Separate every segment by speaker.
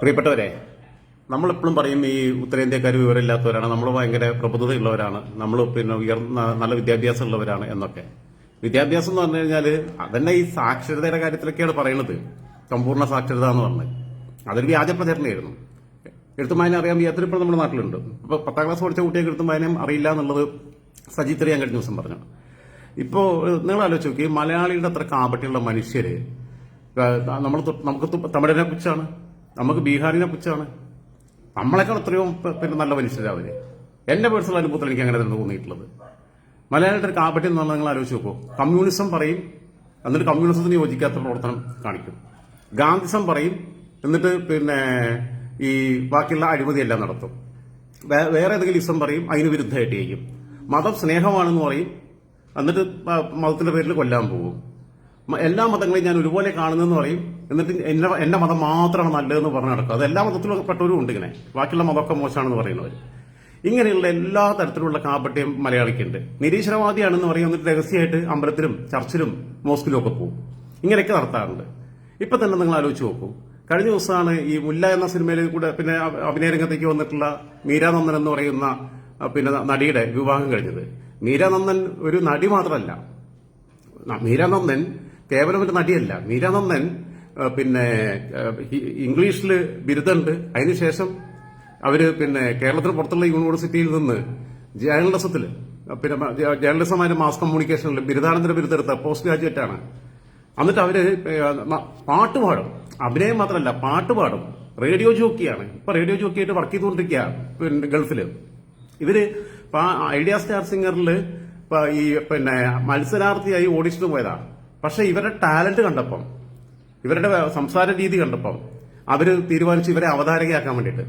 Speaker 1: പ്രിയപ്പെട്ടവരെ നമ്മളെപ്പോഴും പറയും ഈ ഉത്തരേന്ത്യക്കാർ വിവരമില്ലാത്തവരാണ് നമ്മൾ ഭയങ്കര പ്രബുദ്ധതയുള്ളവരാണ് നമ്മൾ പിന്നെ ഉയർന്ന നല്ല വിദ്യാഭ്യാസം ഉള്ളവരാണ് എന്നൊക്കെ. വിദ്യാഭ്യാസം എന്ന് പറഞ്ഞു കഴിഞ്ഞാൽ അതന്നെ ഈ സാക്ഷരതയുടെ കാര്യത്തിലൊക്കെയാണ് പറയുന്നത് സമ്പൂർണ സാക്ഷരത എന്ന് പറഞ്ഞത് അതൊരു വ്യാജ പ്രചരണമായിരുന്നു എഴുത്തുമായനെ അറിയാൻ വയ്യാത്തൊരു ഇപ്പോൾ നമ്മുടെ നാട്ടിലുണ്ട്. അപ്പോൾ പത്താം ക്ലാസ് പഠിച്ച കുട്ടികൾക്ക് എഴുത്തുമായനം അറിയില്ല എന്നുള്ളത് സജിത്ത് ഞാൻ കഴിഞ്ഞ ദിവസം പറഞ്ഞു. ഇപ്പോൾ നിങ്ങൾ ആലോചിച്ച് നോക്കി മലയാളിയുടെ അത്ര കാപട്ടിയുള്ള മനുഷ്യര് നമ്മൾ നമുക്ക് തമിഴിനെ പുച്ഛാണ് നമുക്ക് ബീഹാറിനെ പുച്ഛാണ് നമ്മളെക്കാൾ എത്രയോ പിന്നെ നല്ല മനുഷ്യരാണ് അവർ. എന്റെ പേഴ്സണൽ അനുഭവത്തിൽ എനിക്ക് അങ്ങനെ തന്നെ തോന്നിയിട്ടുള്ളത്. മലയാളിയുടെ കാപ്പറ്റി കാപട്യം എന്ന് നിങ്ങൾ ആലോചിച്ച് നോക്കൂ. കമ്മ്യൂണിസം പറയും എന്നിട്ട് കമ്മ്യൂണിസത്തിന് യോജിക്കാത്ത പ്രവർത്തനം കാണിക്കും. ഗാന്ധിസം പറയും എന്നിട്ട് പിന്നെ ഈ ബാക്കിയുള്ള അഴിമതിയെല്ലാം നടത്തും. വേറെ ഏതെങ്കിലും ഇസം പറയും അതിന് വിരുദ്ധമായിട്ട് ചെയ്യും. മതം സ്നേഹമാണെന്ന് പറയും എന്നിട്ട് മതത്തിന്റെ പേരിൽ കൊല്ലാൻ പോകും. എല്ലാ മതങ്ങളെയും ഞാൻ ഒരുപോലെ കാണുന്നതെന്ന് പറയും. എന്നിട്ട് എന്റെ എന്റെ മതം മാത്രമാണ് നല്ലതെന്ന് പറഞ്ഞു നടക്കുക അത് എല്ലാ മതത്തിലും പെട്ടവരും ഉണ്ട് ഇങ്ങനെ. ബാക്കിയുള്ള മതമൊക്കെ മോശമാണെന്ന് പറയുന്നവർ ഇങ്ങനെയുള്ള എല്ലാ തരത്തിലുള്ള കാപട്യം മലയാളിക്കുണ്ട്. നിരീശ്വരവാദിയാണെന്ന് പറയും. എന്നിട്ട് രഹസ്യമായിട്ട് അമ്പലത്തിലും ചർച്ചിലും മോസ്കിലും ഒക്കെ പോകും ഇങ്ങനെയൊക്കെ നടത്താറുണ്ട്. ഇപ്പൊ തന്നെ നിങ്ങൾ ആലോചിച്ച് നോക്കൂ. കഴിഞ്ഞ ദിവസമാണ് ഈ മുല്ല എന്ന സിനിമയിൽ കൂടെ പിന്നെ അഭിനയരംഗത്തേക്ക് അഭിനയ രംഗത്തേക്ക് വന്നിട്ടുള്ള മീരാനന്ദൻ എന്ന് പറയുന്ന പിന്നെ നടിയുടെ വിവാഹം കഴിഞ്ഞത്. മീരാനന്ദൻ ഒരു നടി മാത്രമല്ല. മീരാനന്ദൻ കേവലം ഒരു നടിയല്ല മീരാനന്ദൻ പിന്നെ ഇംഗ്ലീഷിൽ ബിരുദമുണ്ട്. അതിനുശേഷം അവർ പിന്നെ കേരളത്തിന് പുറത്തുള്ള യൂണിവേഴ്സിറ്റിയിൽ നിന്ന് ജേർണലിസത്തിൽ പിന്നെ മ- ജേ- മാസ് കമ്മ്യൂണിക്കേഷനിൽ ബിരുദാനന്തര ബിരുദെടുത്ത പോസ്റ്റ് ഗ്രാജുവേറ്റ് ആണ്. എന്നിട്ട് അവർ പാട്ട് പാടും. അഭിനയം മാത്രമല്ല പാട്ട് പാടും. റേഡിയോ ജോക്കിയാണ്. ഇപ്പൊ റേഡിയോ ജോക്കിയായിട്ട് വർക്ക് ചെയ്തുകൊണ്ടിരിക്കുക പിന്നെ ഗൾഫിൽ. ഇവർ ഐഡിയ സ്റ്റാർ സിംഗറിൽ ഈ പിന്നെ മത്സരാർത്ഥിയായി ഓഡിഷന് പോയതാ. പക്ഷെ ഇവരുടെ ടാലന്റ് കണ്ടപ്പം ഇവരുടെ സംസാര രീതി കണ്ടപ്പം അവർ തീരുമാനിച്ചു ഇവരെ അവതാരകയാക്കാൻ വേണ്ടിയിട്ട്.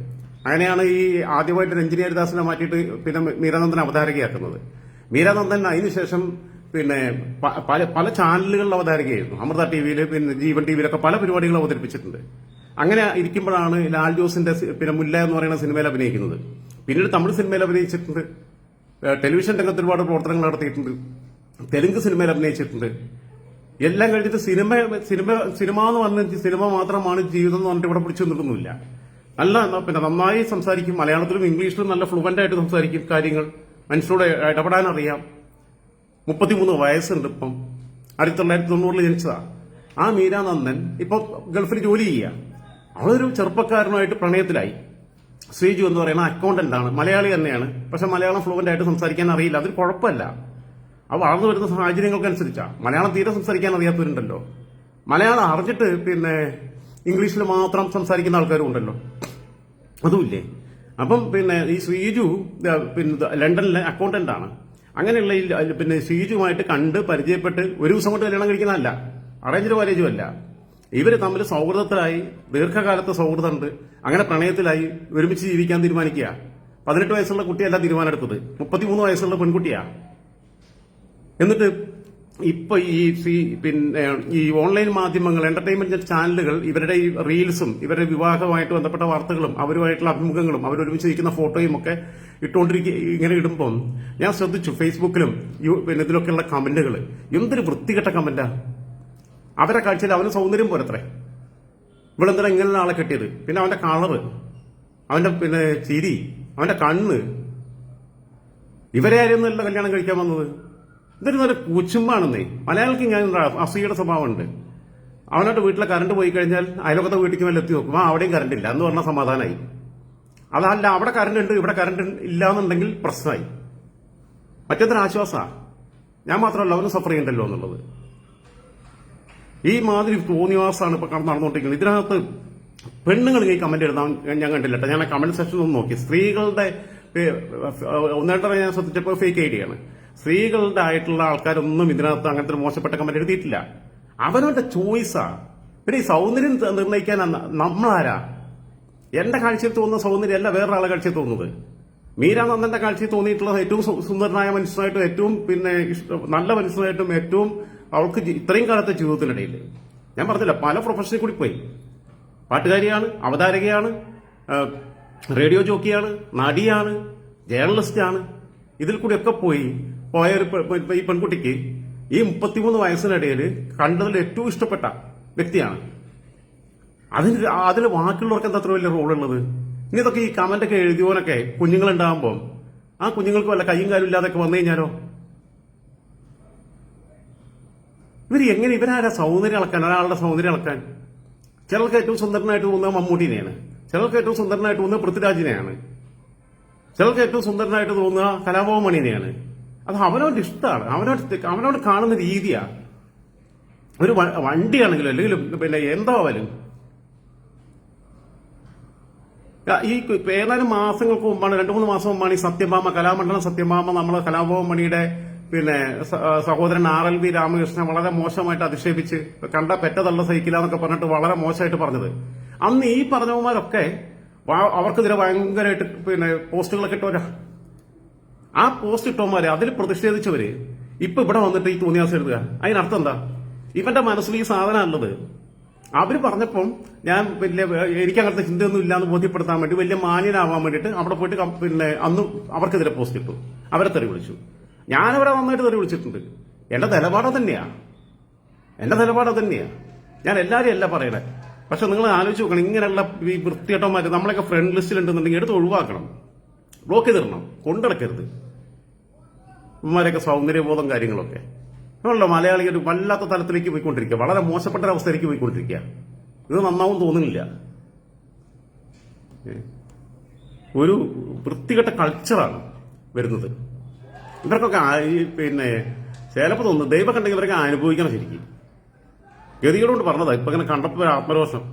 Speaker 1: അങ്ങനെയാണ് ഈ ആദ്യമായിട്ട് രഞ്ജിനി ഹരിദാസിനെ മാറ്റിയിട്ട് പിന്നെ മീരാനന്ദൻ അവതാരകയാക്കുന്നത്. മീരാനന്ദൻ അതിനുശേഷം പിന്നെ പല പല ചാനലുകളിൽ അവതാരകയായിരുന്നു. അമൃത ടി വിയിൽ പിന്നെ ജീവൻ ടി വിയിലൊക്കെ പല പരിപാടികൾ അവതരിപ്പിച്ചിട്ടുണ്ട്. അങ്ങനെ ഇരിക്കുമ്പോഴാണ് ലാൽ ജോസിന്റെ പിന്നെ മുല്ല എന്ന് പറയുന്ന സിനിമയിൽ അഭിനയിക്കുന്നത്. പിന്നീട് തമിഴ് സിനിമയിൽ അഭിനയിച്ചിട്ടുണ്ട്. ടെലിവിഷൻ രംഗത്ത് ഒരുപാട് പ്രവർത്തനങ്ങൾ നടത്തിയിട്ടുണ്ട്. തെലുങ്ക് സിനിമയിൽ അഭിനയിച്ചിട്ടുണ്ട്. എല്ലാം കഴിഞ്ഞിട്ട് സിനിമ സിനിമ സിനിമ എന്ന് പറഞ്ഞ സിനിമ മാത്രമാണ് ജീവിതം എന്ന് പറഞ്ഞിട്ട് ഇവിടെ പിടിച്ചു നിൽക്കുന്നില്ല നല്ല പിന്നെ നന്നായി സംസാരിക്കും. മലയാളത്തിലും ഇംഗ്ലീഷിലും നല്ല ഫ്ലുവന്റ് ആയിട്ട് സംസാരിക്കും കാര്യങ്ങൾ. മനുഷ്യരോട് ഇടപെടാൻ അറിയാം. മുപ്പത്തിമൂന്ന് വയസ്സുണ്ട് ഇപ്പം. ആയിരത്തി തൊള്ളായിരത്തി തൊണ്ണൂറിൽ ജനിച്ചതാണ് ആ മീരാനന്ദൻ ഇപ്പൊ ഗൾഫിൽ ജോലി ചെയ്യുക അവളൊരു ചെറുപ്പക്കാരനുമായിട്ട് പ്രണയത്തിലായി. ശ്രീജു എന്ന് പറയുന്ന അക്കൗണ്ടന്റ് ആണ്. മലയാളി തന്നെയാണ്. പക്ഷെ മലയാളം ഫ്ലുവന്റ് ആയിട്ട് സംസാരിക്കാൻ അറിയില്ല. അതൊരു കുഴപ്പമല്ല. അത് വളർന്നു വരുന്ന സാഹചര്യങ്ങൾക്കനുസരിച്ചാണ് മലയാളം തീരെ സംസാരിക്കാൻ അറിയാത്തവരുണ്ടല്ലോ. മലയാളം അറിഞ്ഞിട്ട് പിന്നെ ഇംഗ്ലീഷിൽ മാത്രം സംസാരിക്കുന്ന ആൾക്കാരും ഉണ്ടല്ലോ അതുമില്ലേ? അപ്പം പിന്നെ ഈ ശ്രീജു പിന്നെ ലണ്ടനിലെ അക്കൗണ്ടന്റ് ആണ് അങ്ങനെയുള്ള ഈ പിന്നെ ശ്രീജുമായിട്ട് കണ്ട് പരിചയപ്പെട്ട് ഒരു ദിവസം കൊണ്ട് കല്യാണം കഴിക്കുന്നതല്ല. അറേഞ്ച്ഡ് മാരേജും അല്ല. ഇവർ തമ്മിൽ സൗഹൃദത്തിലായി ദീർഘകാലത്തെ സൗഹൃദമുണ്ട്. അങ്ങനെ പ്രണയത്തിലായി ഒരുമിച്ച് ജീവിക്കാൻ തീരുമാനിക്കുക. പതിനെട്ട് വയസ്സുള്ള കുട്ടിയല്ല തീരുമാനമെടുത്തത്. മുപ്പത്തിമൂന്ന് വയസ്സുള്ള പെൺകുട്ടിയാ. എന്നിട്ട് ഇപ്പൊ ഈ സി- പിന്നെ ഈ ഓൺലൈൻ മാധ്യമങ്ങൾ എന്റർടൈൻമെന്റ് ചാനലുകൾ ഇവരുടെ ഈ റീൽസും ഇവരുടെ വിവാഹവുമായിട്ട് ബന്ധപ്പെട്ട വാർത്തകളും അവരുമായിട്ടുള്ള അഭിമുഖങ്ങളും അവരൊരുമിച്ച് ഇരിക്കുന്ന ഫോട്ടോയും ഒക്കെ ഇട്ടുകൊണ്ടിരിക്കുക ഇങ്ങനെ ഇടുമ്പോൾ ഞാൻ ശ്രദ്ധിച്ചു ഫേസ്ബുക്കിലും പിന്നെ ഇതിലൊക്കെയുള്ള കമന്റുകൾ എന്തൊരു വൃത്തികെട്ട കമന്റാ. അവരെ കാഴ്ചയിൽ അവന് സൗന്ദര്യം പോരത്രേ. ഇവളെന്തിനാ ഇങ്ങനെ ആളെ കെട്ടിയത്? പിന്നെ അവന്റെ കളറ് അവന്റെ പിന്നെ ചിരി അവന്റെ കണ്ണ്. ഇവരെ ആയിരുന്നല്ല കല്യാണം കഴിക്കാൻ വന്നത്? ഇതൊരു നല്ല കുച്ചുമ്പാണെന്നേ. മലയാളിക്ക് ഞാൻ അസൂയുടെ സ്വഭാവമുണ്ട്. അവനോട്ട് വീട്ടിലെ കറണ്ട് പോയി കഴിഞ്ഞാൽ അയലോക്കത്തെ വീട്ടിലേക്ക് മേലെ എത്തി നോക്കും. ആ അവിടെയും കറണ്ട് ഇല്ല. എന്ന് പറഞ്ഞാൽ സമാധാനമായി അതല്ല അവിടെ കറണ്ട് ഉണ്ട് ഇവിടെ കറണ്ട് ഇല്ല എന്നുണ്ടെങ്കിൽ പ്രശ്നമായി. മറ്റേതൊരു ആശ്വാസമാണ് ഞാൻ മാത്രമല്ല അവനും സഫർ ചെയ്യണ്ടല്ലോ എന്നുള്ളത്. ഈ മാതിരി തോന്നിവാസാണ് ഇപ്പൊ നടന്നുകൊണ്ടിരിക്കുന്നത്. ഇതിനകത്ത് പെണ്ണുങ്ങൾ ഈ കമന്റ് എഴുതാൻ ഞാൻ കണ്ടില്ല കേട്ടോ. ഞാൻ കമന്റ് സെക്ഷൻ ഒന്ന് നോക്കി. സ്ത്രീകളുടെ ഒന്നേട്ടറ ഞാൻ ശ്രദ്ധിച്ചപ്പോൾ ഫേക്ക് ഐഡിയ ആണ്. സ്ത്രീകളുടെ ആയിട്ടുള്ള ആൾക്കാരൊന്നും ഇതിനകത്ത് അങ്ങനത്തെ മോശപ്പെട്ട കമന്റ് എഴുതിയിട്ടില്ല അവനവന്റെ ചോയ്സാ പിന്നെ ഈ സൗന്ദര്യം നിർണയിക്കാൻ നമ്മളാരാ? എന്റെ കാഴ്ചയിൽ തോന്നുന്ന സൗന്ദര്യമല്ല വേറൊരാളെ കാഴ്ചയിൽ തോന്നുന്നത്. മീരാനന്ദന്റെ കാഴ്ചയിൽ തോന്നിയിട്ടുള്ള ഏറ്റവും സുന്ദരനായ മനുഷ്യനായിട്ടും ഏറ്റവും പിന്നെ നല്ല മനുഷ്യനായിട്ടും ഏറ്റവും അവൾക്ക് ഇത്രയും കാലത്തെ ജീവിതത്തിനിടയിൽ. ഞാൻ പറഞ്ഞില്ല പല പ്രൊഫഷനിൽ കൂടി പോയി. പാട്ടുകാരിയാണ് അവതാരകയാണ് റേഡിയോ ജോക്കിയാണ് നടിയാണ് ജേർണലിസ്റ്റാണ് ഇതിൽ കൂടിയൊക്കെ പോയി. പോയ ഒരു ഈ പെൺകുട്ടിക്ക് ഈ മുപ്പത്തിമൂന്ന് വയസ്സിനിടയിൽ കണ്ടതിൽ ഏറ്റവും ഇഷ്ടപ്പെട്ട വ്യക്തിയാണ്. അതിന് അതിൽ ബാക്കിയുള്ളവർക്ക് എന്താ അത്ര വലിയ റോളുള്ളത് ഇനി ഇതൊക്കെ ഈ കമന്റൊക്കെ എഴുതിയോനൊക്കെ കുഞ്ഞുങ്ങളുണ്ടാകുമ്പോൾ ആ കുഞ്ഞുങ്ങൾക്ക് വല്ല കയ്യും കാലും ഇല്ലാതൊക്കെ വന്നു കഴിഞ്ഞാലോ? ഇവർ എങ്ങനെ ഇവരാരാ സൗന്ദര്യം അളക്കാൻ? ഒരാളുടെ സൗന്ദര്യം അളക്കാൻ. ചിലർക്ക് ഏറ്റവും സുന്ദരനായിട്ട് തോന്നുന്നത് മമ്മൂട്ടിനെയാണ്. ചിലർക്ക് ഏറ്റവും സുന്ദരനായിട്ട് തോന്നുന്നത് പൃഥ്വിരാജിനെയാണ്. ചിലർക്ക് ഏറ്റവും സുന്ദരനായിട്ട് തോന്നുക കലാഭവൻ മണിനെയാണ്. അത് അവനോട് ഇഷ്ടമാണ് അവനോട് അവനോട് കാണുന്ന രീതിയാ. ഒരു വണ്ടിയാണെങ്കിലും അല്ലെങ്കിൽ പിന്നെ എന്തോ എന്താവാലും ഈ ഏതാനും മാസങ്ങൾക്ക് മുമ്പാണ് രണ്ടു മൂന്ന് മാസം മുമ്പാണ് ഈ സത്യഭാമ കലാമണ്ഡലം സത്യഭാമ നമ്മളെ കലാഭവൻ മണിയുടെ പിന്നെ സഹോദരൻ ആർ എൽ വി രാമകൃഷ്ണൻ വളരെ മോശമായിട്ട് അധിക്ഷേപിച്ച് കണ്ട പെറ്റതള്ള സഹിക്കില്ല എന്നൊക്കെ പറഞ്ഞിട്ട് വളരെ മോശമായിട്ട് പറഞ്ഞത്. അന്ന് ഈ പറഞ്ഞവന്മാരൊക്കെ അവർക്കെതിരെ ഭയങ്കരമായിട്ട് പിന്നെ പോസ്റ്റുകളൊക്കെ ഇട്ടവരാ. ആ പോസ്റ്റ് ഇട്ടോമാരെ അതിൽ പ്രതിഷേധിച്ചവര് ഇപ്പൊ ഇവിടെ വന്നിട്ട് ഈ തോന്നിയാസം എഴുതുക. അതിനർത്ഥം എന്താ? ഇവന്റെ മനസ്സിൽ ഈ സാധനം ഉള്ളത്. അവർ പറഞ്ഞപ്പം ഞാൻ വലിയ എനിക്ക് അങ്ങനത്തെ ചിന്തയൊന്നും ഇല്ലാന്ന് ബോധ്യപ്പെടുത്താൻ വേണ്ടി വലിയ മാന്യനാവാൻ വേണ്ടിയിട്ട് അവിടെ പോയിട്ട് പിന്നെ അന്ന് അവർക്കെതിരെ പോസ്റ്റ് ഇട്ടു. അവരെ തെറി വിളിച്ചു. ഞാൻ അവരെ നന്നായിട്ട് തെറി വിളിച്ചിട്ടുണ്ട്. എന്റെ നിലപാട് തന്നെയാ എന്റെ നിലപാട് തന്നെയാ ഞാൻ എല്ലാവരും അല്ല പറയണേ. പക്ഷെ നിങ്ങൾ ആലോചിച്ച് നോക്കണം ഇങ്ങനെയുള്ള ഈ വൃത്തിയേട്ടന്മാർ നമ്മളൊക്കെ ഫ്രണ്ട് ലിസ്റ്റിൽ ഉണ്ടെന്നുണ്ടെങ്കിൽ എടുത്ത് ഒഴിവാക്കണം. ബ്ലോക്ക് ചെയ്തിടണം കൊണ്ടിടക്കരുത്. ഇവന്മാരൊക്കെ സൗന്ദര്യബോധം കാര്യങ്ങളൊക്കെ. ആണല്ലോ മലയാളി ഒരു വല്ലാത്ത തലത്തിലേക്ക് പോയിക്കൊണ്ടിരിക്കുക. വളരെ മോശപ്പെട്ട അവസ്ഥയിലേക്ക് പോയിക്കൊണ്ടിരിക്കുക. ഇത് നന്നാവും തോന്നുന്നില്ല. ഒരു വൃത്തികെട്ട കൾച്ചറാണ് വരുന്നത്. ഇവർക്കൊക്കെ പിന്നെ ചിലപ്പോൾ തോന്നുന്നു ദൈവം കണ്ടെങ്കിൽ ഇവരൊക്കെ അനുഭവിക്കണം ശരിക്കും. ഗതികളോട് പറഞ്ഞതാണ് ഇപ്പൊ ഇങ്ങനെ കണ്ടപ്പോ ആത്മരോഷം